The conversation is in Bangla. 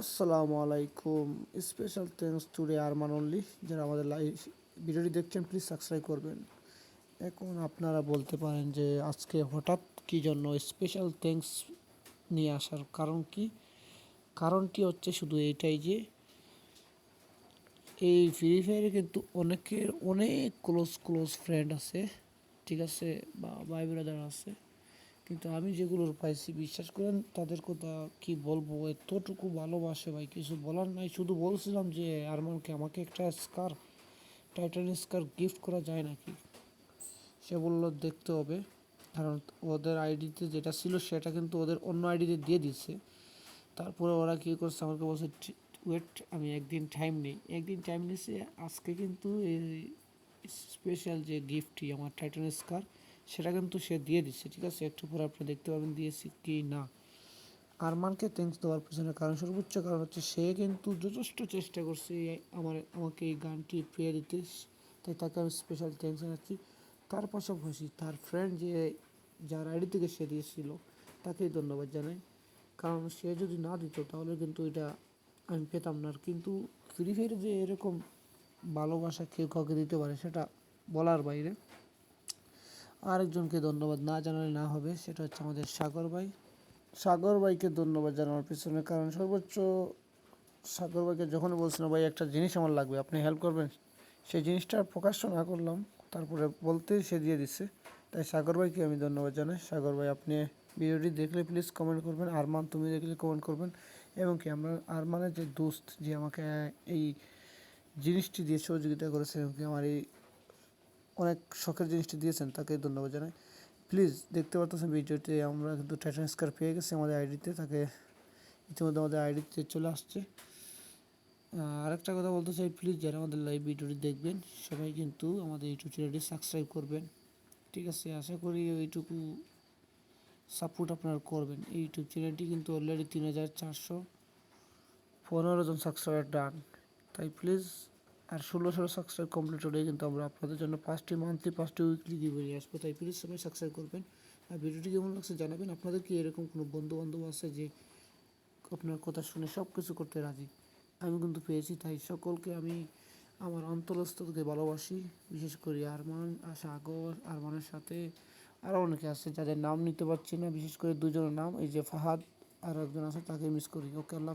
আসসালামু আলাইকুম। Special thanks today Arman only যারা আমাদের লাইভ ভিডিওটি দেখছেন প্লিজ সাবস্ক্রাইব করবেন। এখন আপনারা বলতে পারেন যে আজকে হঠাৎ কী জন্য স্পেশাল থ্যাঙ্কস নিয়ে আসার কারণ কি? কারণটি হচ্ছে শুধু এইটাই যে, এই ফ্রি ফায়ারে কিন্তু অনেকের অনেক ক্লোজ ক্লোজ ফ্রেন্ড আছে, ঠিক আছে, বা ভাই ব্রাদার আছে কিন্তু আমি যেগুলোর পাইছি বিশ্বাস করেন, তাদের কথা কি বলব? এতটুকু ভালোবাসে ভাই, কিছু বলার নাই। শুধু বলছিলাম যে আরমানকে আমাকে একটা স্কার, টাইটান স্কার গিফট করা যায় নাকি? সে বলল, দেখতে হবে। কারণ ওদের আইডিতে যেটা ছিল, সেটা কিন্তু ওদের অন্য আইডিতে দিয়ে দিচ্ছে তারপরে ওরা কী করছে? আমাকে বলছে ওয়েট আমি একদিন টাইম নেই। একদিন টাইম নিয়েছে। আজকে কিন্তু এই স্পেশাল যে গিফটটি আমার টাইটান স্কার সেটা কিন্তু সে দিয়ে দিচ্ছে, ঠিক আছে? একটু পরে আপনি দেখতে পাবেন দিয়েছি কি না। আরমানকে থ্যাঙ্কস দেওয়ার পিছনে কারণ, সর্বোচ্চ কারণ হচ্ছে সে কিন্তু যথেষ্ট চেষ্টা করছে আমার, আমাকে এই গানটি পেয়ে দিতে। তাই তাকে আমি স্পেশাল থ্যাঙ্কস জানাচ্ছি। তার পাশাপাশি তার ফ্রেন্ড যে, যার আইডি থেকে সে দিয়েছিল, তাকেই ধন্যবাদ জানাই। কারণ সে যদি না দিত, তাহলে কিন্তু এটা আমি পেতাম না। আর কিন্তু ফ্রি ফায়ারে যে এরকম ভালোবাসা কেউ কাউকে দিতে পারে, সেটা বলার বাইরে। আরেকজনকে ধন্যবাদ না জানালে না হবে, সেটা হচ্ছে আমাদের সাগর ভাই। সাগর ভাইকে ধন্যবাদ জানানোর পিছনে কারণ সর্বোচ্চ সাগর ভাইকে যখন বলছিলাম ভাই, একটা জিনিস আমার লাগবে, আপনি হেল্প করবেন। সেই জিনিসটা প্রকাশ্য না করলাম, তারপরে বলতেই সে দিয়ে দিচ্ছে। তাই সাগর ভাইকে আমি ধন্যবাদ জানাই। সাগর ভাই, আপনি ভিডিওটি দেখলে প্লিজ কমেন্ট করবেন, আরমান তুমি দেখলে কমেন্ট করবেন, এবং কি আমরা আরমানের যে দোস্ত, যে আমাকে এই জিনিসটি দিয়ে সহযোগিতা করেছে, এবং কি আমার এই অনেক শখের জিনিসটি দিয়েছেন, তাকে ধন্যবাদ জানাই। প্লিজ দেখতে পাচ্ছেন ভিডিওতে আমরা কিন্তু টাইটান স্কার পেয়ে গেছি আমাদের আইডিতে তাকে ইতিমধ্যে আমাদের আইডিতে চলে আসছে। আরেকটা কথা বলতে চাই প্লিজ যারা আমাদের লাইভ ভিডিওটি দেখবেন, সবাই কিন্তু আমাদের ইউটিউব চ্যানেলটি সাবস্ক্রাইব করবেন। ঠিক আছে, আশা করি এইটুকু সাপোর্ট আপনারা করবেন। এই ইউটিউব চ্যানেলটি কিন্তু অলরেডি তিন হাজার চারশো পনেরো জন সাবস্ক্রাইবার ডান তাই প্লিজ আর ষোলো ষোলো সাবস্ক্রাইব কমপ্লিট হলে কিন্তু আমরা আপনাদের জন্য পাঁচটি মান্থলি পাঁচটি উইকলি গিভে নিয়ে আসব। তাই প্লিজ সবাই সাবস্ক্রাইব করবেন। আর ভিডিওটি কেমন লাগছে জানাবেন। আপনাদের কি এরকম কোনো বন্ধু বান্ধব আছে যে আপনার কথা শুনে সব কিছু করতে রাজি? আমি কিন্তু পেয়েছি, তাই সকলকে আমি আমার অন্তরস্থ থেকে ভালোবাসি, বিশেষ করে আরমান, সাগর, আরমানের সাথে আরও অনেকে আছে যাদের নাম নিতে পারছি না। বিশেষ করে দুজনের নাম, এই যে ফাহাদ আর একজন আছে, তাকে মিস করি। ওকে, আল্লাহ